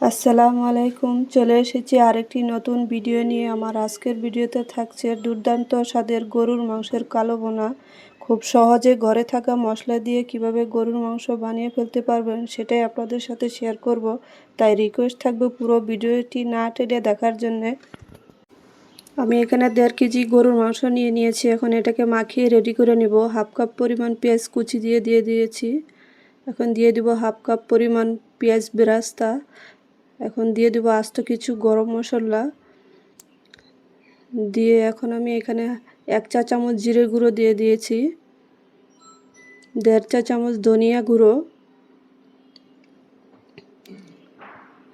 আসসালামু আলাইকুম। চলে এসেছি আরেকটি নতুন ভিডিও নিয়ে। আমার আজকের ভিডিওতে থাকছে দুর্দান্ত স্বাদের গরুর মাংসের কালো বোনা খুব সহজে ঘরে থাকা মশলা দিয়ে কীভাবে গরুর মাংস বানিয়ে ফেলতে পারবেন সেটাই আপনাদের সাথে শেয়ার করব। তাই রিকোয়েস্ট থাকবে পুরো ভিডিওটি না টেনে দেখার জন্যে। আমি এখানে দেড় কেজি গরুর মাংস নিয়ে নিয়েছি। এখন এটাকে মাখিয়ে রেডি করে নিব। হাফ কাপ পরিমাণ পেঁয়াজ কুচি দিয়ে দিয়ে দিয়েছি। এখন দিয়ে দিব হাফ কাপ পরিমাণ পেঁয়াজ বেরাস্তা। এখন দিয়ে দেবো আস্ত কিছু গরম মশলা। দিয়ে এখন আমি এখানে এক চা চামচ জিরে গুঁড়ো দিয়ে দিয়েছি। দেড় চা চামচ ধনিয়া গুঁড়ো।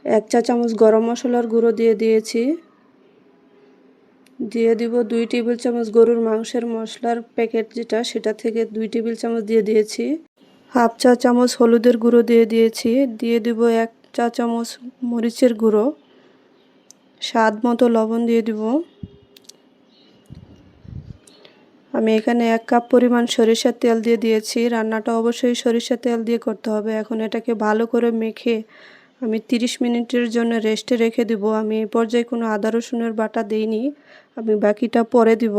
এক চা চামচ গরম মশলার গুঁড়ো দিয়ে দিয়েছি। দিয়ে দিব দুই টেবিল চামচ গরুর মাংসের মশলার প্যাকেট যেটা, সেটা থেকে দুই টেবিল চামচ দিয়ে দিয়েছি। হাফ চা চামচ হলুদের গুঁড়ো দিয়ে দিয়েছি। দিয়ে দিব এক চা চামচ মরিচের গুঁড়ো, স্বাদ মতো লবণ দিয়ে দিব। আমি এখানে এক কাপ পরিমাণ সরিষার তেল দিয়ে দিয়েছি। রান্নাটা অবশ্যই সরিষার তেল দিয়ে করতে হবে। এখন এটাকে ভালো করে মেখে আমি 30 মিনিটের জন্য রেস্টে রেখে দিব। আমি এই পর্যায়ে কোনো আদা, রসুনের বাটা দিইনি। আমি বাকিটা পরে দিব।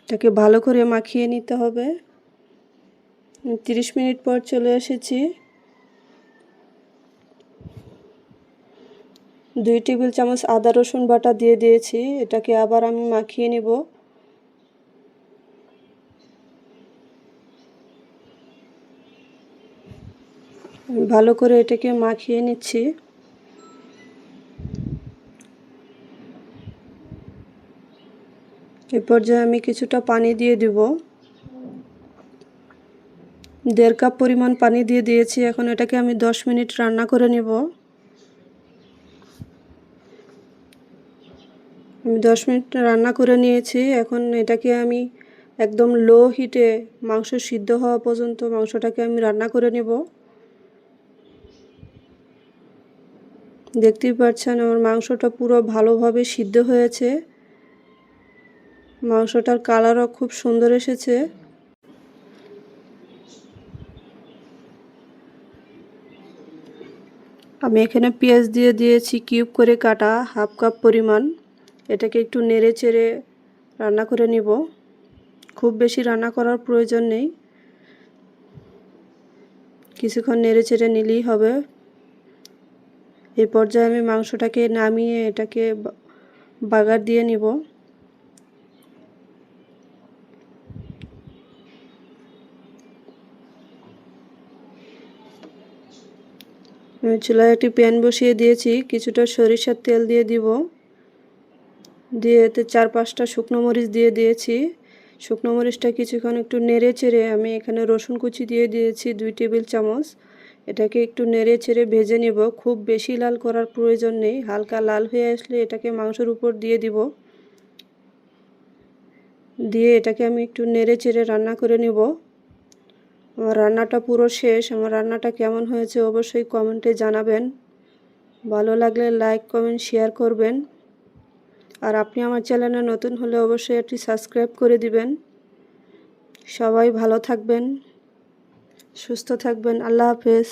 এটাকে ভালো করে মাখিয়ে নিতে হবে। 30 মিনিট পর চলে এসেছি। দুই টেবিল চামচ আদা, রসুন বাটা দিয়ে দিয়েছি। এটাকে আবার আমি মাখিয়ে নিব। ভালো করে এটাকে মাখিয়ে নিচ্ছি। এ পর্যায়ে আমি কিছুটা পানি দিয়ে দিব। দেড় কাপ পরিমাণ পানি দিয়ে দিয়েছি। এখন এটাকে আমি দশ মিনিট রান্না করে নিব। আমি দশ মিনিট রান্না করে নিয়েছি। এখন এটাকে আমি একদম লো হিটে মাংস সিদ্ধ হওয়া পর্যন্ত মাংসটাকে আমি রান্না করে নেব। দেখতেই পাচ্ছেন আমার মাংসটা পুরো ভালোভাবে সিদ্ধ হয়েছে। মাংসটার কালারও খুব সুন্দর এসেছে। আমি এখানে পেঁয়াজ দিয়ে দিয়েছি কিউব করে কাটা, হাফ কাপ পরিমাণ। এটাকে একটু নেড়ে চেড়ে রান্না করে নিব। খুব বেশি রান্না করার প্রয়োজন নেই। কিছুক্ষণ নেড়ে চেড়ে নিলেই হবে। এই পর্যায়ে আমি মাংসটাকে নামিয়ে এটাকে বাগার দিয়ে নিব। আমি চুলায় একটি প্যান বসিয়ে দিয়েছি। কিছুটা সরিষার তেল দিয়ে দিব। দিয়ে এতে চার পাঁচটা শুকনো মরিচ দিয়ে দিয়েছি। শুকনো মরিচটা কিছুক্ষণ একটু নেড়ে চেড়ে আমি এখানে রসুন কুচি দিয়ে দিয়েছি দুই টেবিল চামচ। এটাকে একটু নেড়ে চেড়ে ভেজে নেব। খুব বেশি লাল করার প্রয়োজন নেই। হালকা লাল হয়ে আসলে এটাকে মাংসের উপর দিয়ে দিব। দিয়ে এটাকে আমি একটু নেড়ে চেড়ে রান্না করে নেব। আমার রান্নাটা পুরো শেষ। আমার রান্নাটা কেমন হয়েছে অবশ্যই কমেন্টে জানাবেন। ভালো লাগলে লাইক, কমেন্ট, শেয়ার করবেন। আর আপনি আমার চ্যানেলে নতুন হলে অবশ্যই একটি সাবস্ক্রাইব করে দিবেন। সবাই ভালো থাকবেন, সুস্থ থাকবেন, আল্লাহ হাফেজ।